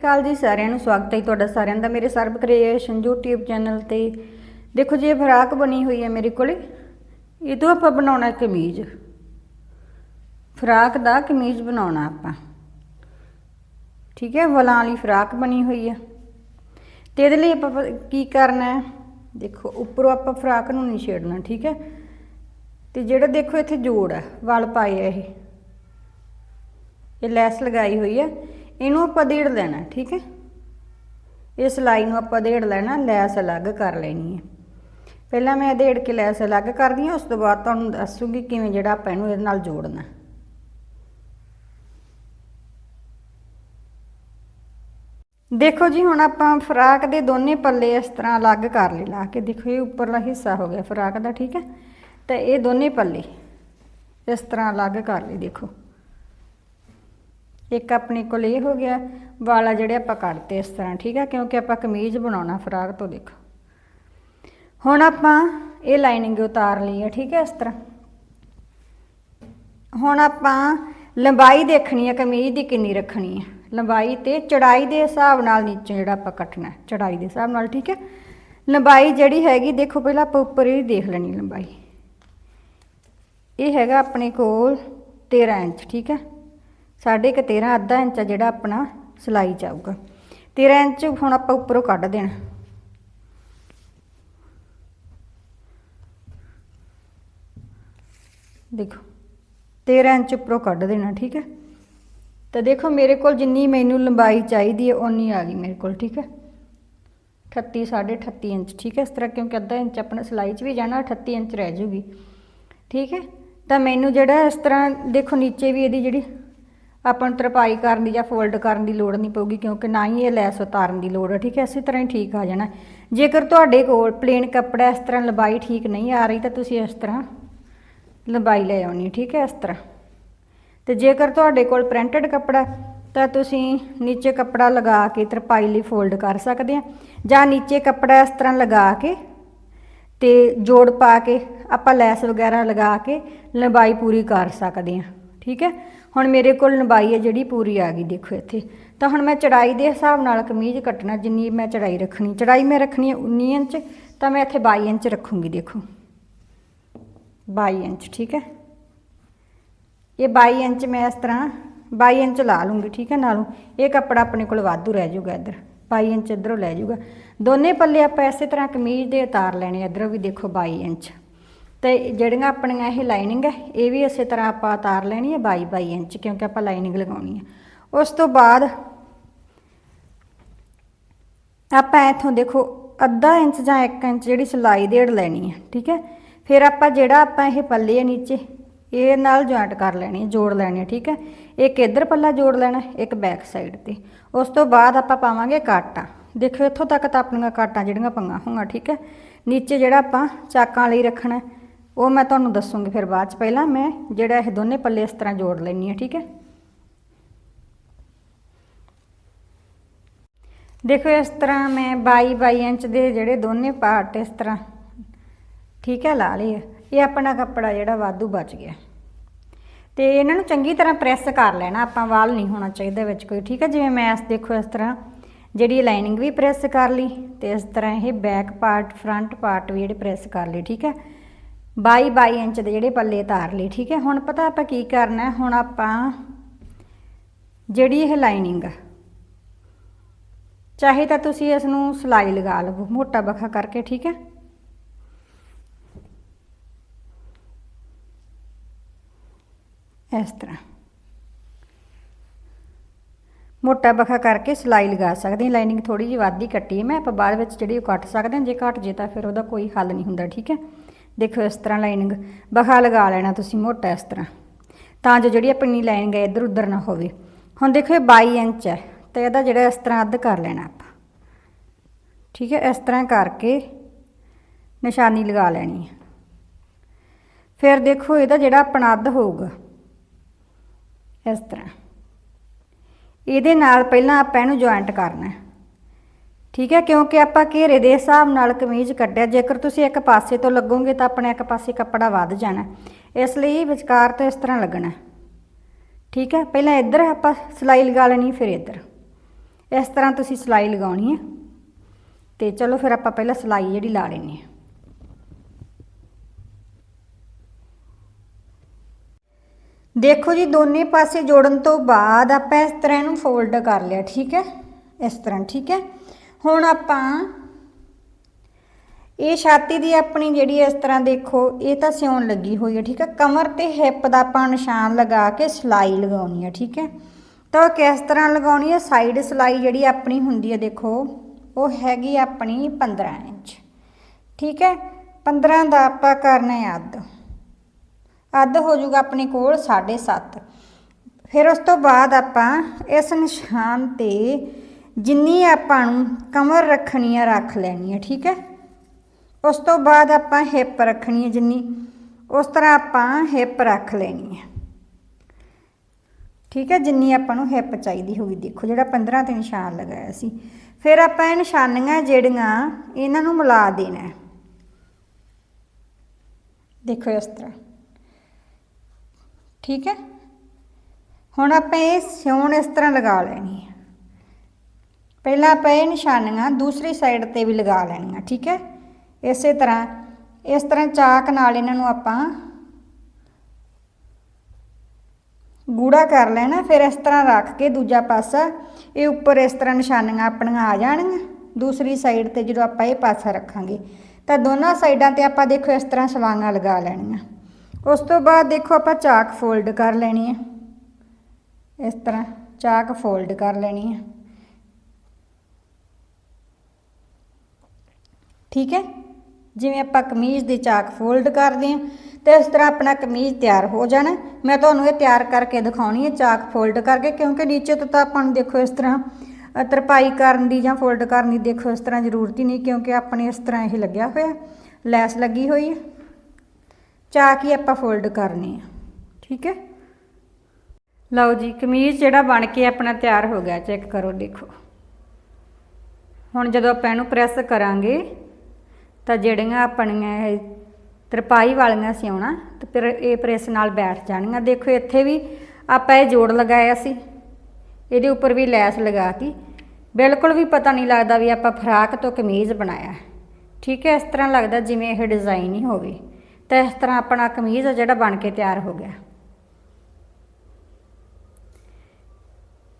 ਅਕਾਲ ਜੀ ਸਾਰਿਆਂ ਨੂੰ ਸਵਾਗਤ ਹੈ ਤੁਹਾਡਾ ਸਾਰਿਆਂ ਦਾ ਮੇਰੇ ਸਰਬ ਕ੍ਰੀਏਸ਼ਨ YouTube ਚੈਨਲ ਤੇ। ਦੇਖੋ ਜੀ, ਇਹ ਫਰਾਕ ਬਣੀ ਹੋਈ ਹੈ ਮੇਰੇ ਕੋਲੇ। ਇਹ ਤੋਂ ਆਪਾਂ ਬਣਾਉਣਾ ਕਮੀਜ਼। ਫਰਾਕ ਦਾ ਕਮੀਜ਼ ਬਣਾਉਣਾ ਆਪਾਂ। ਠੀਕ ਹੈ, ਵਲਾਂ ਵਾਲੀ ਫਰਾਕ ਬਣੀ ਹੋਈ ਹੈ। ਤੇ ਇਹਦੇ ਲਈ ਆਪਾਂ ਕੀ ਕਰਨਾ ਹੈ? ਦੇਖੋ, ਉੱਪਰੋਂ ਆਪਾਂ ਫਰਾਕ ਨੂੰ ਨਹੀਂ ਛੇੜਨਾ, ਠੀਕ ਹੈ? ਤੇ ਜਿਹੜਾ ਦੇਖੋ ਇੱਥੇ ਜੋੜ ਹੈ, ਵਲ ਪਾਏ ਆ ਇਹ। ਇਹ ਲੈਸ ਲਗਾਈ ਹੋਈ ਹੈ। ਇਹਨੂੰ ਆਪਾਂ ਦੇੜ ਲੈਣਾ, ਠੀਕ ਹੈ? ਇਹ ਸਲਾਈ ਨੂੰ ਆਪਾਂ ਦੇੜ ਲੈਣਾ, ਲੈਸ ਅਲੱਗ ਕਰ ਲੈਣੀ ਹੈ। ਪਹਿਲਾਂ ਮੈਂ ਦੇੜ ਕੇ ਲੈਸ ਅਲੱਗ ਕਰਦੀ ਹਾਂ, ਉਸ ਤੋਂ ਬਾਅਦ ਤੁਹਾਨੂੰ ਦੱਸੂਗੀ ਕਿਵੇਂ ਜਿਹੜਾ ਆਪਾਂ ਇਹਨੂੰ ਇਹਦੇ ਨਾਲ ਜੋੜਨਾ। ਦੇਖੋ ਜੀ, ਹੁਣ ਆਪਾਂ ਫਰਾਕ ਦੇ ਦੋਨੇ ਪੱਲੇ ਇਸ ਤਰ੍ਹਾਂ ਅਲੱਗ ਕਰ ਲਏ ਲਾ ਕੇ ਦੇਖੋ, ਇਹ ਉੱਪਰਲਾ ਹਿੱਸਾ ਹੋ ਗਿਆ ਫਰਾਕ ਦਾ, ਠੀਕ ਹੈ? ਤੇ ਇਹ ਦੋਨੇ ਪੱਲੇ ਇਸ ਤਰ੍ਹਾਂ ਅਲੱਗ ਕਰ ਲਏ ਦੇਖੋ। ਇੱਕ ਆਪਣੇ ਕੋਲ ਇਹ ਹੋ ਗਿਆ, ਵਾਲਾ ਜਿਹੜੇ ਆਪਾਂ ਕੱਢਤੇ ਇਸ ਤਰ੍ਹਾਂ, ਠੀਕ ਹੈ ਕਿਉਂਕਿ ਆਪਾਂ ਕਮੀਜ਼ ਬਣਾਉਣਾ, ਫਰਾਕ ਤੋਂ ਦੇਖੋ। ਹੁਣ ਆਪਾਂ ਇਹ ਲਾਈਨਿੰਗ ਉਤਾਰ ਲਈ ਹੈ ਠੀਕ ਹੈ ਇਸ ਤਰ੍ਹਾਂ। ਹੁਣ ਆਪਾਂ ਲੰਬਾਈ ਦੇਖਣੀ ਹੈ ਕਮੀਜ਼ ਦੀ ਕਿੰਨੀ ਰੱਖਣੀ ਹੈ ਲੰਬਾਈ ਤੇ ਚੜਾਈ ਦੇ ਹਿਸਾਬ ਨਾਲ ਨੀਚੇ ਜਿਹੜਾ ਆਪਾਂ ਕੱਟਣਾ ਹੈ, ਚੜਾਈ ਦੇ ਹਿਸਾਬ ਨਾਲ, ਠੀਕ ਹੈ ਲੰਬਾਈ ਜਿਹੜੀ ਹੈਗੀ, ਦੇਖੋ ਪਹਿਲਾਂ ਆਪਾਂ ਉੱਪਰ ਹੀ ਦੇਖ ਲੈਣੀ ਲੰਬਾਈ। ਇਹ ਹੈਗਾ ਆਪਣੇ ਕੋਲ 13 ਇੰਚ, ਠੀਕ ਹੈ ਸਾਢੇ ਕੁ 13 ਅੱਧਾ ਇੰਚ ਆ ਜਿਹੜਾ ਆਪਣਾ ਸਿਲਾਈ ਚ ਆਊਗਾ 13 ਇੰਚ ਹੁਣ ਆਪਾਂ ਉੱਪਰੋਂ ਕੱਢ ਦੇਣਾ। ਦੇਖੋ 13 ਇੰਚ ਉੱਪਰੋਂ ਕੱਢ ਦੇਣਾ, ਠੀਕ ਹੈ? ਤਾਂ ਦੇਖੋ, ਮੇਰੇ ਕੋਲ ਜਿੰਨੀ ਮੈਨੂੰ ਲੰਬਾਈ ਚਾਹੀਦੀ ਹੈ, ਓਨੀ ਆ ਗਈ ਮੇਰੇ ਕੋਲ, ਠੀਕ ਹੈ? 38 38 ਇੰਚ, ਠੀਕ ਹੈ? ਇਸ ਤਰ੍ਹਾਂ ਕਿਉਂਕਿ ਅੱਧਾ ਇੰਚ ਆਪਣਾ ਸਿਲਾਈ 'ਚ ਵੀ ਜਾਣਾ 38 ਇੰਚ ਰਹਿ ਜੂਗੀ। ਠੀਕ ਹੈ? ਤਾਂ ਮੈਨੂੰ ਜਿਹੜਾ ਇਸ ਤਰ੍ਹਾਂ, ਦੇਖੋ, ਨੀਚੇ ਵੀ ਇਹਦੀ ਜਿਹੜੀ ਆਪਾਂ ਨੂੰ ਤਰਪਾਈ ਕਰਨ ਦੀ ਜਾਂ ਫੋਲਡ ਕਰਨ ਦੀ ਲੋੜ ਨਹੀਂ ਪਊਗੀ, ਕਿਉਂਕਿ ਨਾ ਹੀ ਇਹ ਲੈਸ ਉਤਾਰਨ ਦੀ ਲੋੜ ਹੈ ਠੀਕ ਹੈ? ਇਸੇ ਤਰ੍ਹਾਂ ਹੀ ਠੀਕ ਆ ਜਾਣਾ। ਜੇਕਰ ਤੁਹਾਡੇ ਕੋਲ ਪਲੇਨ ਕੱਪੜਾ ਇਸ ਤਰ੍ਹਾਂ ਲੰਬਾਈ ਠੀਕ ਨਹੀਂ ਆ ਰਹੀ, ਤਾਂ ਤੁਸੀਂ ਇਸ ਤਰ੍ਹਾਂ ਲੰਬਾਈ ਲੈ ਆਉਣੀ, ਠੀਕ ਹੈ? ਇਸ ਤਰ੍ਹਾਂ। ਤੇ ਜੇਕਰ ਤੁਹਾਡੇ ਕੋਲ ਪ੍ਰਿੰਟਡ ਕੱਪੜਾ, ਤਾਂ ਤੁਸੀਂ ਨੀਚੇ ਕੱਪੜਾ ਲਗਾ ਕੇ ਤਰਪਾਈ ਲਈ ਫੋਲਡ ਕਰ ਸਕਦੇ ਆ। ਜਾਂ ਨੀਚੇ ਕੱਪੜਾ ਇਸ ਤਰ੍ਹਾਂ ਲਗਾ ਕੇ ਤੇ ਜੋੜ ਪਾ ਕੇ ਆਪਾਂ ਲੈਸ ਵਗੈਰਾ ਲਗਾ ਕੇ ਲੰਬਾਈ ਪੂਰੀ ਕਰ ਸਕਦੇ ਆ, ਠੀਕ ਹੈ? ਹੁਣ ਮੇਰੇ ਕੋਲ ਲੰਬਾਈ ਹੈ ਜਿਹੜੀ ਪੂਰੀ ਆ ਗਈ ਦੇਖੋ ਇੱਥੇ। ਤਾਂ ਹੁਣ ਮੈਂ ਚੜਾਈ ਦੇ ਹਿਸਾਬ ਨਾਲ ਕਮੀਜ਼ ਕੱਟਣਾ, ਜਿੰਨੀ ਮੈਂ ਚੜਾਈ ਰੱਖਣੀ। ਚੜਾਈ ਮੈਂ ਰੱਖਣੀ ਹੈ 19 ਇੰਚ, ਤਾਂ ਮੈਂ ਇੱਥੇ 22 ਇੰਚ ਰੱਖੂੰਗੀ ਦੇਖੋ। 22 ਇੰਚ, ਠੀਕ ਹੈ? ਇਹ 22 ਇੰਚ ਮੈਂ ਇਸ ਤਰ੍ਹਾਂ 22 ਇੰਚ ਲਾ ਲੂੰਗੀ, ਠੀਕ ਹੈ ਨਾਲੋਂ। ਇਹ ਕੱਪੜਾ ਆਪਣੇ ਕੋਲ ਵਾਧੂ ਰਹਿ ਜਾਊਗਾ ਇੱਧਰ। 22 ਇੰਚ ਇੱਧਰੋਂ ਲੈ ਜਾਊਗਾ। ਦੋਨੇ ਪੱਲੇ ਆਪਾਂ ਇਸੇ ਤਰ੍ਹਾਂ ਕਮੀਜ਼ ਦੇ ਉਤਾਰ ਲੈਣੇ ਇੱਧਰੋਂ ਵੀ ਦੇਖੋ 22 ਇੰਚ। ਤੇ ਜਿਹੜੀਆਂ ਆਪਣੀਆਂ ਇਹ ਲਾਈਨਿੰਗ ਹੈ ਇਹ ਵੀ ਇਸੇ ਤਰ੍ਹਾਂ ਆਪਾਂ ਉਤਾਰ ਲੈਣੀ ਹੈ 22 22 ਇੰਚ, ਕਿਉਂਕਿ ਆਪਾਂ ਲਾਈਨਿੰਗ ਲਗਾਉਣੀ ਹੈ ਉਸ ਤੋਂ ਬਾਅਦ ਆਪਾਂ ਇੱਥੋਂ ਦੇਖੋ, ਅੱਧਾ ਇੰਚ ਜਾਂ 1 ਇੰਚ ਜਿਹੜੀ ਸਿਲਾਈ ਦੇੜ ਲੈਣੀ ਹੈ ਠੀਕ ਹੈ ਫਿਰ ਆਪਾਂ ਜਿਹੜਾ ਆਪਾਂ ਇਹ ਪੱਲੇ ਆ ਨੀਚੇ, ਇਹ ਨਾਲ ਜੁਆਇੰਟ ਕਰ ਲੈਣੀ ਹੈ ਜੋੜ ਲੈਣੀ ਹੈ ਠੀਕ ਹੈ ਇੱਕ ਇੱਧਰ ਪੱਲਾ ਜੋੜ ਲੈਣਾ, ਇੱਕ ਬੈਕ ਸਾਈਡ ਤੇ। ਉਸ ਤੋਂ ਬਾਅਦ ਆਪਾਂ ਪਾਵਾਂਗੇ ਕਾਟਾ। ਦੇਖੋ, ਇੱਥੋਂ ਤੱਕ ਤਾਂ ਆਪਣੀਆਂ ਕਾਟਾਂ ਜਿਹੜੀਆਂ ਪੰਗਾ ਹੋਣਗੀਆਂ ਠੀਕ ਹੈ ਨੀਚੇ ਜਿਹੜਾ ਆਪਾਂ ਚਾਕਾਂ ਲਈ ਰੱਖਣਾ ਉਹ ਮੈਂ ਤੁਹਾਨੂੰ ਦੱਸੂਗੀ ਫਿਰ ਬਾਅਦ ਚ ਪਹਿਲਾਂ। ਮੈਂ ਜਿਹੜਾ ਇਹ ਦੋਨੇ ਪੱਲੇ ਇਸ ਤਰ੍ਹਾਂ ਜੋੜ ਲੈਣੀ ਹੈ, ਠੀਕ ਹੈ? ਦੇਖੋ, ਇਸ ਤਰ੍ਹਾਂ ਮੈਂ 22 22 ਇੰਚ ਦੇ ਜਿਹੜੇ ਦੋਨੇ ਪਾਰਟ ਇਸ ਤਰ੍ਹਾਂ, ਠੀਕ ਹੈ, ਲਾ ਲਏ। ਆ। ਇਹ ਆਪਣਾ ਕੱਪੜਾ ਜਿਹੜਾ ਵਾਧੂ ਬਚ ਗਿਆ। ਤੇ ਇਹਨਾਂ ਨੂੰ ਚੰਗੀ ਤਰ੍ਹਾਂ ਪ੍ਰੈਸ ਕਰ ਲੈਣਾ, ਆਪਾਂ ਵਾਲ ਨਹੀਂ ਹੋਣਾ ਚਾਹੀਦਾ ਵਿੱਚ ਕੋਈ, ਠੀਕ ਹੈ? ਜਿਵੇਂ ਮੈਂ ਇਸ ਦੇਖੋ, ਇਸ ਤਰ੍ਹਾਂ ਜਿਹੜੀ ਲਾਈਨਿੰਗ ਵੀ ਪ੍ਰੈਸ ਕਰ ਲਈ ਤੇ ਇਸ ਤਰ੍ਹਾਂ ਇਹ ਬੈਕ ਪਾਰਟ, ਫਰੰਟ ਪਾਰਟ ਵੀ ਜਿਹੜੇ ਪ੍ਰੈਸ ਕਰ ਲਈ ਠੀਕ ਹੈ? 22 22 ਇੰਚ ਦੇ ਜਿਹੜੇ ਪੱਲੇ ਤਾਰ ਲਏ, ਠੀਕ ਹੈ? ਹੁਣ ਪਤਾ ਆਪਾਂ ਕੀ ਕਰਨਾ ਹੁਣ ਆਪਾਂ ਜਿਹੜੀ ਇਹ ਲਾਈਨਿੰਗ ਚਾਹੇ ਤਾਂ ਤੁਸੀਂ ਇਸ ਨੂੰ ਸਿਲਾਈ ਲਗਾ ਲਵੋ, ਮੋਟਾ ਬਖਾ ਕਰਕੇ, ਠੀਕ ਹੈ? ਇਸ ਤਰ੍ਹਾਂ। ਮੋਟਾ ਬਖਾ ਕਰਕੇ ਸਿਲਾਈ ਲਗਾ ਸਕਦੇ ਹਾਂ। ਲਾਈਨਿੰਗ ਥੋੜੀ ਜਿਹੀ ਵੱਧ ਹੀ ਕੱਟੀ ਹੈ। ਮੈਂ ਆਪਾਂ ਬਾਅਦ ਵਿੱਚ ਜਿਹੜੀ ਉਹ ਕੱਟ ਸਕਦੇ ਹਾਂ, ਜੇ ਘਟ ਜੇ ਤਾਂ ਫਿਰ ਉਹਦਾ ਕੋਈ ਹੱਲ ਨਹੀਂ ਹੁੰਦਾ, ਠੀਕ ਹੈ? ਦੇਖੋ ਇਸ ਤਰ੍ਹਾਂ ਲਾਈਨਿੰਗ ਬਖਾ ਲਗਾ ਲੈਣਾ ਤੁਸੀਂ ਮੋਟਾ ਇਸ ਤਰ੍ਹਾਂ। ਤਾਂ ਜੋ ਜਿਹੜੀ ਆਪਣੀ ਲਾਈਨਿੰਗ ਹੈ ਇੱਧਰ ਉੱਧਰ ਨਾ ਹੋਵੇ। ਹੁਣ ਦੇਖੋ ਇਹ 22 ਇੰਚ ਹੈ, ਤੇ ਇਹਦਾ ਜਿਹੜਾ ਇਸ ਤਰ੍ਹਾਂ ਅੱਧ ਕਰ ਲੈਣਾ ਆਪਾਂ। ਠੀਕ ਹੈ, ਇਸ ਤਰ੍ਹਾਂ ਕਰਕੇ ਨਿਸ਼ਾਨੀ ਲਗਾ ਲੈਣੀ ਹੈ। ਫਿਰ ਦੇਖੋ ਇਹਦਾ ਜਿਹੜਾ ਆਪਣਾ ਅੱਧ ਹੋਊਗਾ, ਇਸ ਤਰ੍ਹਾਂ। ਇਹਦੇ ਨਾਲ ਪਹਿਲਾਂ ਆਪਾਂ ਇਹਨੂੰ ਜੁਆਇੰਟ ਕਰਨਾ ਹੈ। ਠੀਕ ਹੈ, ਕਿਉਂਕਿ ਆਪਾਂ ਘੇਰੇ ਦੇ ਹਿਸਾਬ ਨਾਲ ਕਮੀਜ਼ ਕੱਢਿਆ। ਜੇਕਰ ਤੁਸੀਂ ਇੱਕ ਪਾਸੇ ਤੋਂ ਲੱਗੋਗੇ ਤਾਂ ਆਪਣੇ ਇੱਕ ਪਾਸੇ ਕੱਪੜਾ ਵੱਧ ਜਾਣਾ। ਇਸ ਲਈ ਵਿਚਕਾਰ ਤੋਂ ਇਸ ਤਰ੍ਹਾਂ ਲੱਗਣਾ। ਠੀਕ ਹੈ, ਪਹਿਲਾਂ ਇੱਧਰ ਆਪਾਂ ਸਿਲਾਈ ਲਗਾ ਲੈਣੀ ਫਿਰ ਇੱਧਰ। ਇਸ ਤਰ੍ਹਾਂ ਤੁਸੀਂ ਸਿਲਾਈ ਲਗਾਉਣੀ ਹੈ। ਤੇ ਚਲੋ ਫਿਰ ਆਪਾਂ ਪਹਿਲਾਂ ਸਿਲਾਈ ਜਿਹੜੀ ਲਾ ਲੈਣੀ ਹੈ। ਦੇਖੋ ਜੀ, ਦੋਨੇ ਪਾਸੇ ਜੋੜਨ ਤੋਂ ਬਾਅਦ ਆਪਾਂ ਇਸ ਤਰ੍ਹਾਂ ਇਹਨੂੰ ਫੋਲਡ ਕਰ ਲਿਆ। ਠੀਕ ਹੈ, ਇਸ ਤਰ੍ਹਾਂ। ਠੀਕ ਹੈ ਹੁਣ ਆਪਾਂ ਇਹ ਛਾਤੀ ਦੀ ਆਪਣੀ ਜਿਹੜੀ ਇਸ ਤਰ੍ਹਾਂ ਦੇਖੋ, ਇਹ ਤਾਂ ਸਿਉਣ ਲੱਗੀ ਹੋਈ ਹੈ, ਠੀਕ ਹੈ? ਕਮਰ ਤੇ ਹਿੱਪ ਦਾ ਆਪਾਂ ਨਿਸ਼ਾਨ ਲਗਾ ਕੇ ਸਿਲਾਈ ਲਗਾਉਣੀ ਹੈ, ਠੀਕ ਹੈ? ਤਾਂ ਉਹ ਕਿਸ ਤਰ੍ਹਾਂ ਲਗਾਉਣੀ ਹੈ? ਸਾਈਡ ਸਿਲਾਈ ਜਿਹੜੀ ਆਪਣੀ ਹੁੰਦੀ ਹੈ, ਦੇਖੋ, ਉਹ ਹੈਗੀ ਆਪਣੀ 15 ਇੰਚ, ਠੀਕ ਹੈ? 15 ਦਾ ਆਪਾਂ ਕਰਨਾ ਹੈ ਅੱਧ। ਅੱਧ ਹੋ ਜਾਊਗਾ ਆਪਣੇ ਕੋਲ 7.5 ਫਿਰ ਉਸ ਤੋਂ ਬਾਅਦ ਆਪਾਂ ਇਸ ਨਿਸ਼ਾਨ ਤੇ ਜਿੰਨੀ ਆਪਾਂ ਨੂੰ ਕਮਰ ਰੱਖਣੀ ਹੈ ਰੱਖ ਲੈਣੀ ਹੈ ਠੀਕ ਹੈ? ਉਸ ਤੋਂ ਬਾਅਦ ਆਪਾਂ ਹਿੱਪ ਰੱਖਣੀ ਹੈ ਜਿੰਨੀ। ਉਸ ਤਰ੍ਹਾਂ ਆਪਾਂ ਹਿੱਪ ਰੱਖ ਲੈਣੀ ਹੈ ਠੀਕ ਹੈ? ਜਿੰਨੀ ਆਪਾਂ ਨੂੰ ਹਿੱਪ ਚਾਹੀਦੀ ਹੋਗੀ ਦੇਖੋ ਜਿਹੜਾ 15 ਤੇ ਨਿਸ਼ਾਨ ਲਗਾਇਆ ਸੀ। ਫਿਰ ਆਪਾਂ ਇਹ ਨਿਸ਼ਾਨੀਆਂ ਜਿਹੜੀਆਂ, ਇਹਨਾਂ ਨੂੰ ਮਿਲਾ ਦੇਣਾ ਦੇਖੋ ਇਸ ਤਰ੍ਹਾਂ। ਠੀਕ ਹੈ? ਹੁਣ ਆਪਾਂ ਇਹ ਸਿਉਣ ਇਸ ਤਰ੍ਹਾਂ ਲਗਾ ਲੈਣੀ ਹੈ ਪਹਿਲਾਂ ਆਪਾਂ ਇਹ ਨਿਸ਼ਾਨੀਆਂ, ਦੂਸਰੀ ਸਾਈਡ ਤੇ ਵੀ ਲਗਾ ਲੈਣੀਆਂ, ਠੀਕ ਹੈ? ਇਸੇ ਤਰ੍ਹਾਂ, ਇਸ ਤਰ੍ਹਾਂ ਚਾਕ ਨਾਲ ਇਹਨਾਂ ਨੂੰ ਆਪਾਂ ਗੂੜਾ ਕਰ ਲੈਣਾ, ਫਿਰ ਇਸ ਤਰ੍ਹਾਂ ਰੱਖ ਕੇ ਦੂਜਾ ਪਾਸਾ, ਇਹ ਉੱਪਰ ਇਸ ਤਰ੍ਹਾਂ ਨਿਸ਼ਾਨੀਆਂ ਆਪਣੀਆਂ ਆ ਜਾਣਗੀਆਂ, ਦੂਸਰੀ ਸਾਈਡ ਤੇ ਜਦੋਂ ਆਪਾਂ ਇਹ ਪਾਸਾ ਰੱਖਾਂਗੇ, ਤਾਂ ਦੋਨਾਂ ਸਾਈਡਾਂ ਤੇ ਆਪਾਂ ਦੇਖੋ ਇਸ ਤਰ੍ਹਾਂ ਸਵਾਂਗਾਂ ਲਗਾ ਲੈਣੀਆਂ। ਉਸ ਤੋਂ ਬਾਅਦ ਦੇਖੋ ਆਪਾਂ ਚਾਕ ਫੋਲਡ ਕਰ ਲੈਣੀ ਹੈ। ਇਸ ਤਰ੍ਹਾਂ ਚਾਕ ਫੋਲਡ ਕਰ ਲੈਣੀ ਹੈ। ਠੀਕ ਹੈ? ਜਿਵੇਂ ਆਪਾਂ ਕਮੀਜ਼ ਦੀ ਚਾਕ ਫੋਲਡ ਕਰਦੇ ਹਾਂ ਤੇ ਇਸ ਤਰ੍ਹਾਂ ਆਪਣਾ ਕਮੀਜ਼ ਤਿਆਰ ਹੋ ਜਾਣਾ। ਮੈਂ ਤੁਹਾਨੂੰ ਇਹ ਤਿਆਰ ਕਰਕੇ ਦਿਖਾਉਣੀ ਹੈ ਚਾਕ ਫੋਲਡ ਕਰਕੇ, ਕਿਉਂਕਿ ਨੀਚੇ ਤੋਂ ਤਾਂ ਆਪਾਂ ਨੂੰ ਦੇਖੋ ਇਸ ਤਰ੍ਹਾਂ ਤਰਪਾਈ ਕਰਨ ਦੀ ਜਾਂ ਫੋਲਡ ਕਰਨ ਦੀ ਦੇਖੋ ਇਸ ਤਰ੍ਹਾਂ ਜ਼ਰੂਰਤ ਹੀ ਨਹੀਂ, ਕਿਉਂਕਿ ਆਪਣੇ ਇਸ ਤਰ੍ਹਾਂ ਇਹ ਲੱਗਿਆ ਹੋਇਆ ਲੈਸ ਲੱਗੀ ਹੋਈ ਹੈ। ਚਾਕ ਹੀ ਆਪਾਂ ਫੋਲਡ ਕਰਨੀ ਆ। ਠੀਕ ਹੈ? ਲਓ ਜੀ, ਕਮੀਜ਼ ਜਿਹੜਾ ਬਣ ਕੇ ਆਪਣਾ ਤਿਆਰ ਹੋ ਗਿਆ, ਚੈੱਕ ਕਰੋ ਦੇਖੋ। ਹੁਣ ਜਦੋਂ ਆਪਾਂ ਇਹਨੂੰ ਪ੍ਰੈਸ ਕਰਾਂਗੇ ਤਾਂ ਜਿਹੜੀਆਂ ਆਪਣੀਆਂ ਇਹ ਤਰਪਾਈ ਵਾਲੀਆਂ ਸਿਉਣਾ ਤੇ ਫਿਰ ਇਹ ਪ੍ਰੈਸ ਨਾਲ ਬੈਠ ਜਾਣੀਆਂ। ਦੇਖੋ, ਇੱਥੇ ਵੀ ਆਪਾਂ ਇਹ ਜੋੜ ਲਗਾਇਆ ਸੀ। ਇਹਦੇ ਉੱਪਰ ਵੀ ਲੈਸ ਲਗਾਤੀ ਬਿਲਕੁਲ ਵੀ ਪਤਾ ਨਹੀਂ ਲੱਗਦਾ ਵੀ ਆਪਾਂ ਫਰਾਕ ਤੋਂ ਕਮੀਜ਼ ਬਣਾਇਆ। ਠੀਕ ਹੈ, ਇਸ ਤਰ੍ਹਾਂ ਲੱਗਦਾ ਜਿਵੇਂ ਇਹ ਡਿਜ਼ਾਈਨ ਹੀ ਹੋਵੇ। ਤਾਂ ਇਸ ਤਰ੍ਹਾਂ ਆਪਣਾ ਕਮੀਜ਼ ਆ ਜਿਹੜਾ ਬਣ ਕੇ ਤਿਆਰ ਹੋ ਗਿਆ।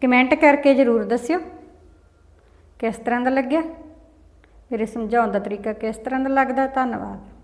ਕਮੈਂਟ ਕਰਕੇ ਜ਼ਰੂਰ ਦੱਸਿਓ। ਕਿਸ ਤਰ੍ਹਾਂ ਦਾ ਲੱਗਿਆ? ਮੇਰੇ ਸਮਝਾਉਣ ਦਾ ਤਰੀਕਾ ਕਿਸ ਤਰ੍ਹਾਂ ਦਾ ਲੱਗਦਾ? ਧੰਨਵਾਦ।